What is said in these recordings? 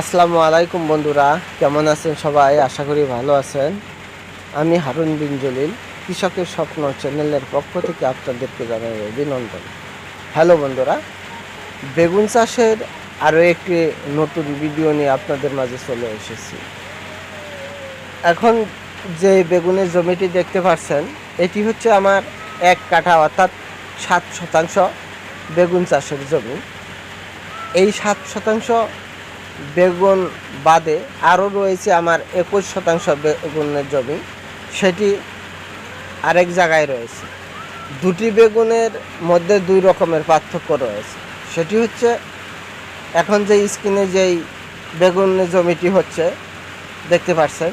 আসসালামু আলাইকুম বন্ধুরা, কেমন আছেন সবাই? আশা করি ভালো আছেন। আমি হারুন বিন জলিল, কৃষকের স্বপ্ন চ্যানেলের পক্ষ থেকে আপনাদেরকে জানাই অভিনন্দন। হ্যালো বন্ধুরা, বেগুন চাষের আরও একটি নতুন ভিডিও নিয়ে আপনাদের মাঝে চলে এসেছি। এখন যে বেগুনের জমিটি দেখতে পাচ্ছেন, এটি হচ্ছে আমার এক কাঠা অর্থাৎ সাত শতাংশ বেগুন চাষের জমি। এই সাত শতাংশ বেগুন বাদে আরও রয়েছে আমার একুশ শতাংশ বেগুনের জমি। সেটি আরেক জায়গায় রয়েছে। দুটি বেগুনের মধ্যে দুই রকমের পার্থক্য রয়েছে। সেটি হচ্ছে, এখন যে স্ক্রিনে যেই বেগুনের জমিটি হচ্ছে, দেখতে পাচ্ছেন,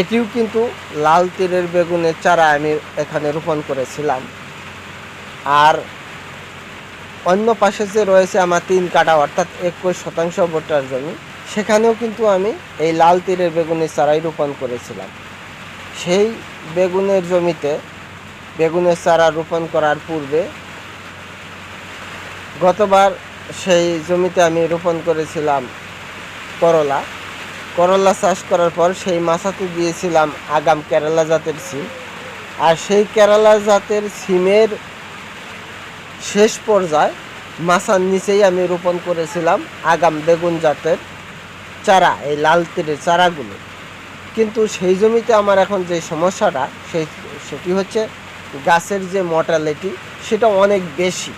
এটিও কিন্তু লাল তীরের বেগুনের চারা আমি এখানে রোপণ করেছিলাম। আর অন্য পাশে যে রয়েছে আমার তিন কাটা অর্থাৎ একুশ শতাংশ ভোটার জমি, সেখানেও কিন্তু আমি এই লাল তীরের বেগুনের চারাই রোপণ করেছিলাম। সেই বেগুনের জমিতে বেগুনের চারা রোপণ করার পূর্বে গতবার সেই জমিতে আমি রোপণ করেছিলাম করলা। করলা চাষ করার পর সেই মাছাতে দিয়েছিলাম আগাম কেরালা জাতের সিম। আর সেই কেরালা জাতের সিমের শেষ পর্যায়ে মাছার নিচেই আমি রোপণ করেছিলাম আগাম বেগুন জাতের চারা, এই লাল তীরের চারাগুলো। কিন্তু সেই জমিতে আমার এখন যে সমস্যাটা, সেই সেটি হচ্ছে গাছের যে মর্টালিটি সেটা অনেক বেশি।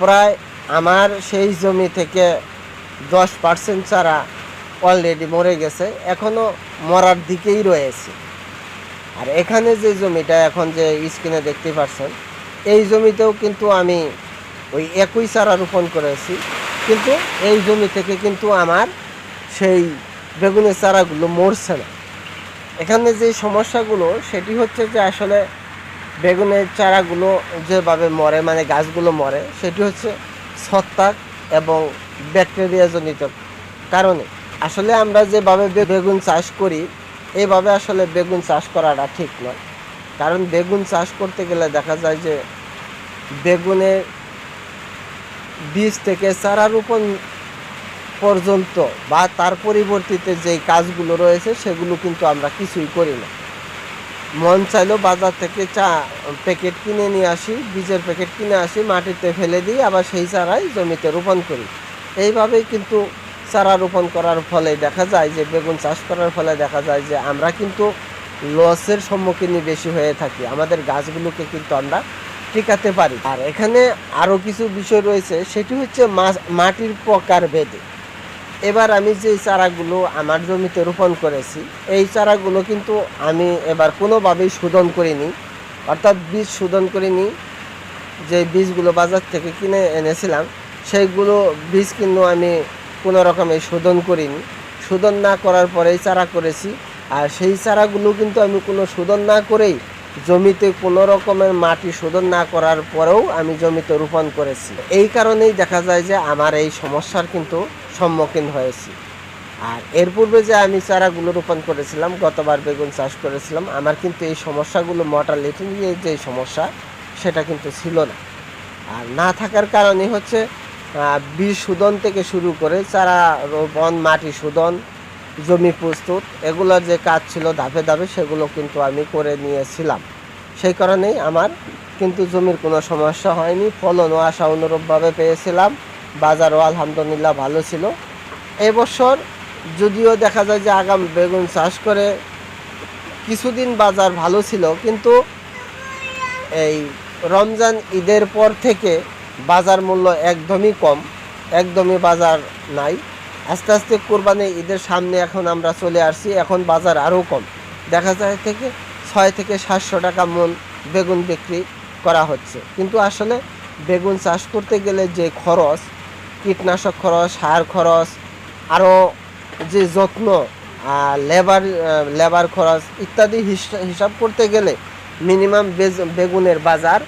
প্রায় আমার সেই জমি থেকে দশ পার্সেন্ট চারা অলরেডি মরে গেছে এখনও মরার দিকেই রয়েছে। আর এখানে যে জমিটা এখন যে স্ক্রিনে দেখতে পাচ্ছেন এই জমিতেও কিন্তু আমি ওই একই চারা রোপণ করেছি। কিন্তু এই জমি থেকে কিন্তু আমার সেই বেগুনের চারাগুলো মরছে না। এখানে যে সমস্যাগুলো, সেটি হচ্ছে যে আসলে বেগুনের চারাগুলো যেভাবে মরে মানে গাছগুলো মরে, সেটি হচ্ছে ছত্রাক এবং ব্যাকটেরিয়াজনিত কারণে। আসলে আমরা যেভাবে বেগুন চাষ করি এইভাবে আসলে বেগুন চাষ করাটা ঠিক নয়। কারণ বেগুন চাষ করতে গেলে দেখা যায় যে বেগুনের বীজ থেকে চারা রোপণ পর্যন্ত বা তার পরিবর্তিতে যেই কাজগুলো রয়েছে সেগুলো কিন্তু আমরা কিছুই করি না। মন চাইলেও বাজার থেকে চা, প্যাকেট কিনে নিয়ে আসি, বীজের প্যাকেট কিনে আসি, মাটিতে ফেলে দিই, আবার সেই চারাই জমিতে রোপণ করি। এইভাবেই কিন্তু চারা রোপণ করার ফলে দেখা যায় যে, বেগুন চাষ করার ফলে দেখা যায় যে, আমরা কিন্তু লসের সম্মুখীনই বেশি হয়ে থাকি। আমাদের গাছগুলোকে কিন্তু আমরা টিকাতে পারি। আর এখানে আরও কিছু বিষয় রয়েছে, সেটি হচ্ছে মাটির প্রকার ভেদে। এবার আমি যে চারাগুলো আমার জমিতে রোপণ করেছি, এই চারাগুলো কিন্তু আমি এবার কোনোভাবেই শোধন করিনি। অর্থাৎ বীজ শোধন করিনি, যে বীজগুলো বাজার থেকে কিনে এনেছিলাম, সেইগুলো বীজ কিন্তু আমি কোনো রকমে শোধন করিনি। শোধন না করার পরেই চারা করেছি। আর সেই চারাগুলো কিন্তু আমি কোনো শোধন না করেই জমিতে কোনো রকমের মাটি শোধন না করার পরেও আমি জমিতে রোপণ করেছি। এই কারণেই দেখা যায় যে আমার এই সমস্যার কিন্তু সম্মুখীন হয়েছি। আর এর পূর্বে যে আমি চারাগুলো রোপণ করেছিলাম, গতবার বেগুন চাষ করেছিলাম, আমার কিন্তু এই সমস্যাগুলো মর্টালিটি নিয়ে যে সমস্যা, সেটা কিন্তু ছিল না। আর না থাকার কারণে হচ্ছে বীজ শোধন থেকে শুরু করে চারা রোপণ, মাটি শোধন জমি প্রস্তুত এগুলোর যে কাজ ছিল ধাপে ধাপে সেগুলো কিন্তু আমি করে নিয়েছিলাম। সেই কারণেই আমার কিন্তু জমির কোনো সমস্যা হয়নি, ফলনও আশা অনুরূপভাবে পেয়েছিলাম, বাজারও আলহামদুলিল্লাহ ভালো ছিল। এবছর যদিও দেখা যায় যে আগাম বেগুন চাষ করে কিছুদিন বাজার ভালো ছিল, কিন্তু এই রমজান ঈদের পর থেকে বাজার মূল্য একদমই কম, একদমই বাজার নাই। আস্তে আস্তে কোরবানি ঈদের সামনে এখন আমরা চলে আসছি। এখন বাজার আরও কম। দেখা যায় থেকে ছয় থেকে সাতশো টাকা মন বেগুন বিক্রি করা হচ্ছে। কিন্তু আসলে বেগুন চাষ করতে গেলে যে খরচ, কীটনাশক খরচ, সার খরচ, আরও যে যত্ন লেবার লেবার খরচ ইত্যাদি হিস- হিসাব করতে গেলে মিনিমাম বেগুনের বাজার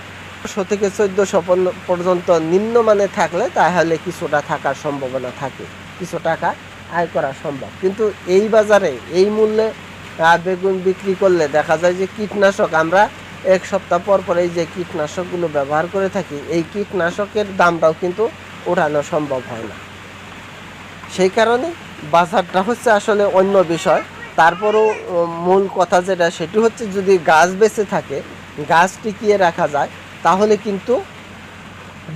শো থেকে চোদ্দোশো পর্যন্ত নিম্নমানে থাকলে তাহলে কিছুটা থাকার সম্ভাবনা থাকে। কিছু টাকা আয় করা সম্ভব। কিন্তু এই বাজারে এই মূল্যে বেগুন বিক্রি করলে দেখা যায় যে কীটনাশক, আমরা এক সপ্তাহ পর পর এই যে কীটনাশকগুলো ব্যবহার করে থাকি, এই কীটনাশকের দামটাও কিন্তু ওঠানো সম্ভব হয় না। সেই কারণে বাজারটা হচ্ছে আসলে অন্য বিষয়। তারপরও মূল কথা যেটা, সেটি হচ্ছে যদি গাছ বেঁচে থাকে, গাছ টিকিয়ে রাখা যায়, তাহলে কিন্তু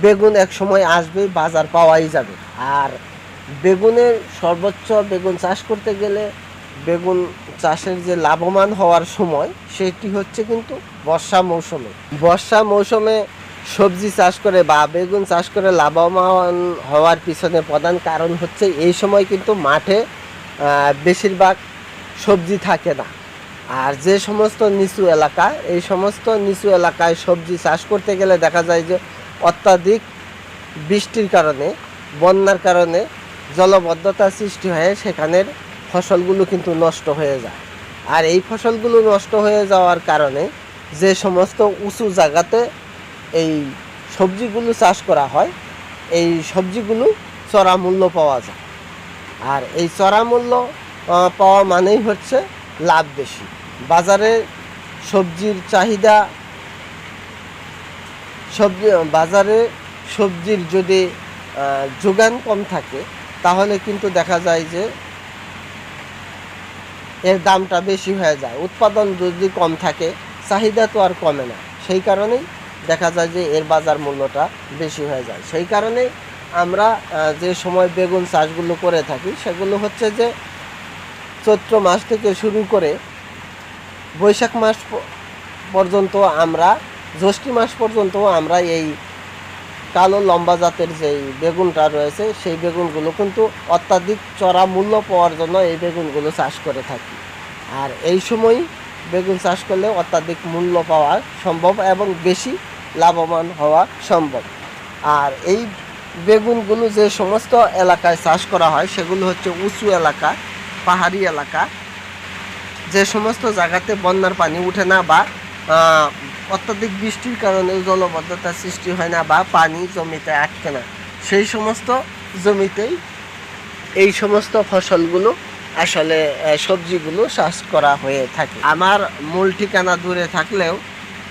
বেগুন এক সময় আসবে, বাজার পাওয়াই যাবে। আর বেগুনের সর্বোচ্চ বেগুন চাষ করতে গেলে বেগুন চাষের যে লাভবান হওয়ার সময়, সেটি হচ্ছে কিন্তু বর্ষা মৌসুমে। বর্ষা মৌসুমে সবজি চাষ করে বা বেগুন চাষ করে লাভবান হওয়ার পিছনে প্রধান কারণ হচ্ছে এই সময় কিন্তু মাঠে বেশিরভাগ সবজি থাকে না। আর যে সমস্ত নিচু এলাকা, এই সমস্ত নিচু এলাকায় সবজি চাষ করতে গেলে দেখা যায় যে অত্যাধিক বৃষ্টির কারণে, বন্যার কারণে জলবদ্ধতা সৃষ্টি হয়ে সেখানের ফসলগুলো কিন্তু নষ্ট হয়ে যায়। আর এই ফসলগুলো নষ্ট হয়ে যাওয়ার কারণে যে সমস্ত উঁচু জায়গাতে এই সবজিগুলো চাষ করা হয়, এই সবজিগুলো চড়া মূল্য পাওয়া যায়। আর এই চড়া মূল্য পাওয়া মানেই হচ্ছে লাভ বেশি। বাজারে সবজির চাহিদা, সবজি, বাজারে সবজির যদি যোগান কম থাকে তাহলে কিন্তু দেখা যায় যে এর দামটা বেশি হয়ে যায়। উৎপাদন যদি কম থাকে, চাহিদা তো আর কমে না। সেই কারণেই দেখা যায় যে এর বাজার মূল্যটা বেশি হয়ে যায়। সেই কারণে আমরা যে সময় বেগুন চাষগুলো করে থাকি, সেগুলো হচ্ছে যে চৈত্র মাস থেকে শুরু করে বৈশাখ মাস পর্যন্ত আমরা, জ্যৈষ্ঠী মাস পর্যন্ত আমরা এই কালো লম্বা জাতের যেই বেগুনটা রয়েছে, সেই বেগুনগুলো কিন্তু অত্যাধিক চড়া মূল্য পাওয়ার জন্য এই বেগুনগুলো চাষ করে থাকি। আর এই সময় বেগুন চাষ করলে অত্যাধিক মূল্য পাওয়া সম্ভব এবং বেশি লাভবান হওয়া সম্ভব। আর এই বেগুনগুলো যে সমস্ত এলাকায় চাষ করা হয়, সেগুলো হচ্ছে উঁচু এলাকা, পাহাড়ি এলাকা। যে সমস্ত জায়গাতে বন্যার পানি উঠে না বা অত্যাধিক বৃষ্টির কারণে জলবদ্ধতার সৃষ্টি হয় না বা পানি জমিতে আটকে না। সেই সমস্ত জমিতেই এই সমস্ত ফসলগুলো আসলে সবজিগুলো চাষ করা হয়ে থাকে। আমার মূল ঠিকানা দূরে থাকলেও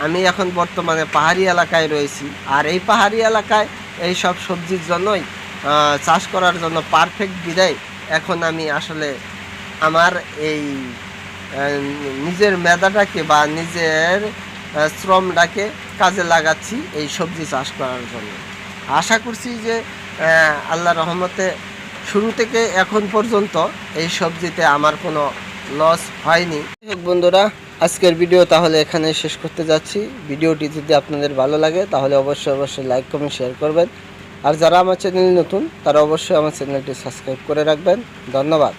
আমি এখন বর্তমানে পাহাড়ি এলাকায় রয়েছি। আর এই পাহাড়ি এলাকায় এই সব সবজির জন্যই চাষ করার জন্য পারফেক্ট বিদায়। এখন আমি আসলে আমার এই নিজের মেধাটাকে বা নিজের শ্রমটাকে কাজে লাগাচ্ছি এই সবজি চাষ করার জন্য। আশা করছি যে আল্লাহ রহমতে শুরু থেকে এখন পর্যন্ত এই সবজিতে আমার কোনো লস হয়নি। বন্ধুরা, আজকের ভিডিও তাহলে এখানে শেষ করতে যাচ্ছি। ভিডিওটি যদি আপনাদের ভালো লাগে, তাহলে অবশ্যই অবশ্যই লাইক কমেন্ট শেয়ার করবেন। আর যারা আমার চ্যানেল নতুন, তারা অবশ্যই আমার চ্যানেলটি সাবস্ক্রাইব করে রাখবেন। ধন্যবাদ।